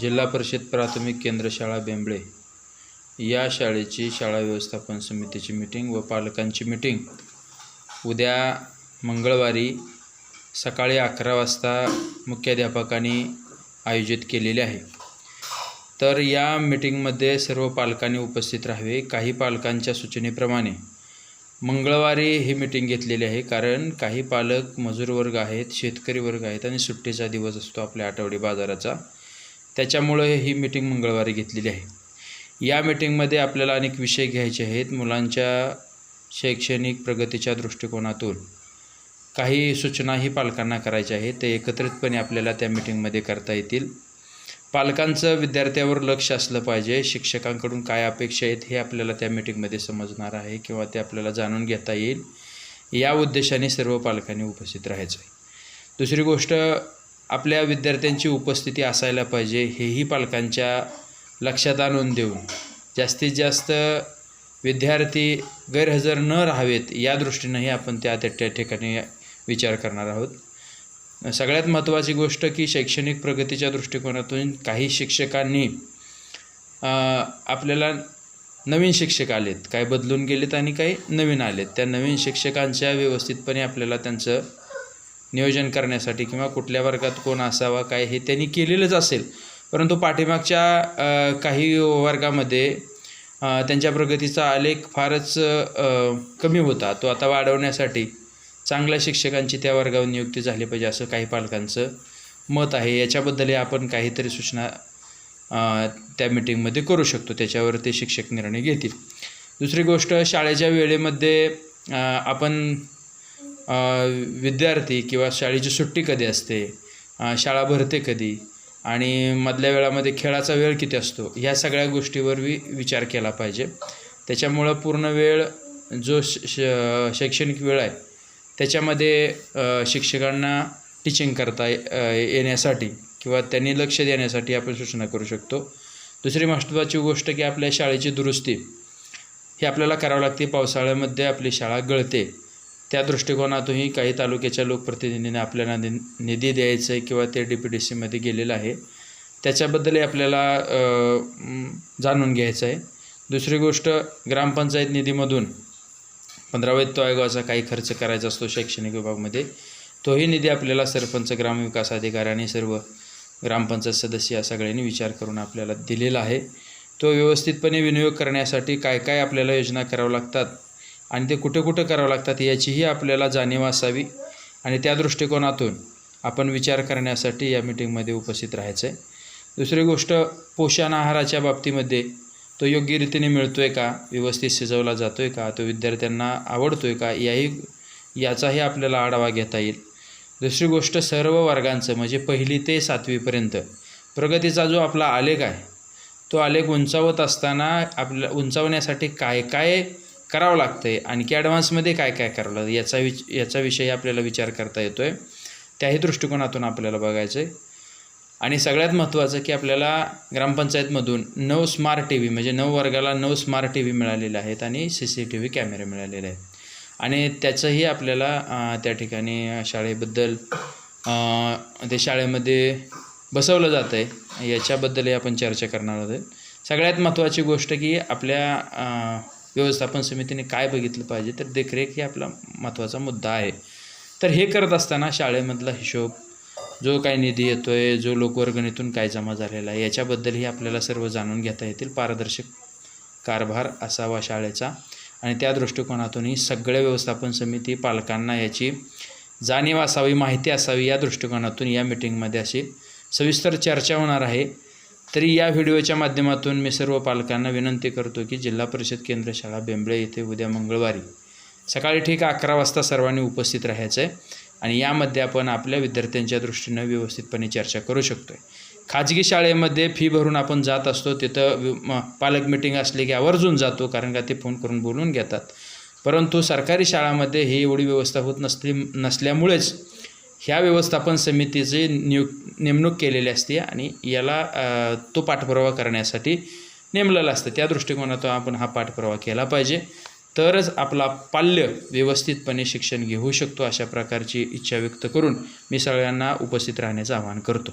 जिल्हा परिषद प्राथमिक केंद्र शाळा बेंबळे. या शाळेची शाळा व्यवस्थापन समितीची मिटिंग व पालकांची मिटिंग उद्या मंगळवारी सकाळी अकरा वाजता मुख्याध्यापकांनी आयोजित केलेली आहे. तर या मिटिंगमध्ये सर्व पालकांनी उपस्थित राहावे काही पालकांच्या सूचनेप्रमाणे. मंगळवारी ही मिटिंग घेतलेली आहे कारण काही पालक मजूर वर्ग आहेत शेतकरी वर्ग आहेत आणि सुट्टीचा दिवस असतो आपल्या आठवडी बाजाराचा. त्याच्यामुळं ही मीटिंग मंगळवारी घेतलेली आहे. या मीटिंगमध्ये आपल्याला अनेक विषय घ्यायचे आहेत. मुलांच्या शैक्षणिक प्रगतीच्या दृष्टिकोनातून काही सूचनाही पालकांना करायच्या आहेत. ते एकत्रितपणे आपल्याला त्या मिटिंगमध्ये करता येतील. पालकांचं विद्यार्थ्यावर लक्ष असलं पाहिजे. शिक्षकांकडून काय अपेक्षा आहेत हे आपल्याला त्या मिटिंगमध्ये समजणार आहे किंवा ते आपल्याला जाणून घेता येईल. या उद्देशाने सर्व पालकांनी उपस्थित राहायचं आहे. दुसरी गोष्ट आपल्या विद्यार्थ्यांची उपस्थिती असायला पाहिजे हेही पालकांच्या लक्षात आणून देऊन. जास्तीत जास्त विद्यार्थी गैरहजर न राहावेत या दृष्टीनंही आपण त्या त्या ठिकाणी विचार करणार आहोत. सगळ्यात महत्त्वाची गोष्ट की शैक्षणिक प्रगतीच्या दृष्टिकोनातून काही शिक्षकांनी आपल्याला नवीन शिक्षक आलेत. काय बदलून गेलेत आणि काही नवीन आलेत. त्या नवीन शिक्षकांच्या व्यवस्थितपणे आपल्याला त्यांचं नियोजन करण्यासाठी किंवा कुठल्या वर्गात कोण असावा काय हे त्यांनी केलेलंच असेल. परंतु पाठीमागच्या काही वर्गामध्ये त्यांच्या प्रगतीचा आलेख फारच कमी होता. तो आता वाढवण्यासाठी चांगल्या शिक्षकांची त्या वर्गावर नियुक्ती झाली पाहिजे असं काही पालकांचं मत आहे. याच्याबद्दलही आपण काहीतरी सूचना त्या मिटिंगमध्ये करू शकतो. त्याच्यावर ते शिक्षक निर्णय घेतील. दुसरी गोष्ट शाळेच्या वेळेमध्ये आपण विद्यार्थी किंवा शाळेची सुट्टी कधी असते? शाळा भरते कधी? आणि मधल्या वेळामध्ये खेळाचा वेळ किती असतो? ह्या सगळ्या गोष्टीवर वि विचार केला पाहिजे. त्याच्यामुळं पूर्ण वेळ जो श श- शैक्षणिक वेळ आहे त्याच्यामध्ये शिक्षकांना टीचिंग करता येण्यासाठी किंवा त्यांनी लक्ष देण्यासाठी आपण सूचना करू शकतो. दुसरी महत्त्वाची गोष्ट की आपल्या शाळेची दुरुस्ती ही आपल्याला करावं लागते. पावसाळ्यामध्ये आपली शाळा गळते. त्या दृष्टिकोनातूनही काही तालुक्याच्या लोकप्रतिनिधींनी आपल्याला नि निधी द्यायचं आहे किंवा ते डी पी डी सीमध्ये गेलेलं आहे. त्याच्याबद्दलही आपल्याला जाणून घ्यायचं आहे. दुसरी गोष्ट ग्रामपंचायत निधीमधून पंधरा वित्त आयोगाचा काही खर्च करायचा असतो शैक्षणिक विभागमध्ये. तोही निधी आपल्याला सरपंच ग्रामविकास अधिकारी आणि सर्व ग्रामपंचायत सदस्य या सगळ्यांनी विचार करून आपल्याला दिलेला आहे. तो व्यवस्थितपणे विनियोग करण्यासाठी काय काय आपल्याला योजना कराव्या लागतात आणि ते कुठे कुठं करावं लागतात याचीही आपल्याला जाणीव असावी. आणि त्या दृष्टिकोनातून आपण विचार करण्यासाठी या मिटिंगमध्ये उपस्थित राहायचं आहे दुसरी गोष्ट पोषण आहाराच्या बाबतीमध्ये तो योग्य रीतीने मिळतो आहे का व्यवस्थित शिजवला जातो आहे का तो विद्यार्थ्यांना आवडतो आहे का याही याचाही आपल्याला आढावा घेता येईल. दुसरी गोष्ट सर्व वर्गांचं म्हणजे पहिली ते सातवीपर्यंत प्रगतीचा जो आपला आलेख आहे तो आलेख उंचावत असताना आपल्या उंचावण्यासाठी काय काय करावं लागतं आहे आणखी ॲडव्हान्समध्ये काय काय करावं लागतं याचा विच याचा विषयी आपल्याला विचार करता येतो आहे त्याही दृष्टिकोनातून आपल्याला बघायचं आहे आणि सगळ्यात महत्त्वाचं की आपल्याला ग्रामपंचायतमधून नऊ स्मार्ट टी व्ही म्हणजे नऊ वर्गाला नऊ स्मार्ट टी व्ही मिळालेले आहेत आणि सी सी टी व्ही कॅमेरे मिळालेले आहेत. आणि त्याचंही आपल्याला त्या ठिकाणी शाळेबद्दल ते शाळेमध्ये बसवलं जातं आहे याच्याबद्दलही आपण चर्चा करणार आहोत. सगळ्यात महत्त्वाची गोष्ट की आपल्या व्यवस्थापन समितीने काय बघितलं पाहिजे तर देखरेख ही आपला महत्त्वाचा मुद्दा आहे. तर हे करत असताना शाळेमधला हिशोब जो काय निधी येतो आहे जो लोकवर्गणीतून काय जमा झालेला आहे याच्याबद्दलही आपल्याला सर्व जाणून घेता येतील. पारदर्शक कारभार असावा शाळेचा आणि त्या दृष्टिकोनातूनही सगळ्या व्यवस्थापन समिती पालकांना याची जाणीव असावी माहिती असावी या दृष्टिकोनातून या मिटिंगमध्ये अशी सविस्तर चर्चा होणार आहे. तरी या व्हिडिओच्या माध्यमातून मी सर्व पालकांना विनंती करतो की जिल्हा परिषद केंद्र शाळा बेंबळे येथे उद्या मंगळवारी सकाळी ठीक अकरा वाजता सर्वांनी उपस्थित राहायचं आहे आणि यामध्ये आपण आपल्या विद्यार्थ्यांच्या दृष्टीनं व्यवस्थितपणे चर्चा करू शकतो आहे खाजगी शाळेमध्ये फी भरून आपण जात असतो तिथं म- पालक मिटिंग असली की आवर्जून जातो कारण का ते फोन करून बोलून घेतात. परंतु सरकारी शाळामध्ये ही एवढी व्यवस्था होत नसली नसल्यामुळेच ह्या व्यवस्थापन समितीची नियुक नेमणूक केलेली असते आणि याला तो पाठपुरावा करण्यासाठी नेमलेला असतं. त्या दृष्टिकोनातून आपण हा पाठपुरावा केला पाहिजे. तरच आपला पाल्य व्यवस्थितपणे शिक्षण घेऊ शकतो अशा प्रकारची इच्छा व्यक्त करून मी सगळ्यांना उपस्थित राहण्याचं आवाहन करतो.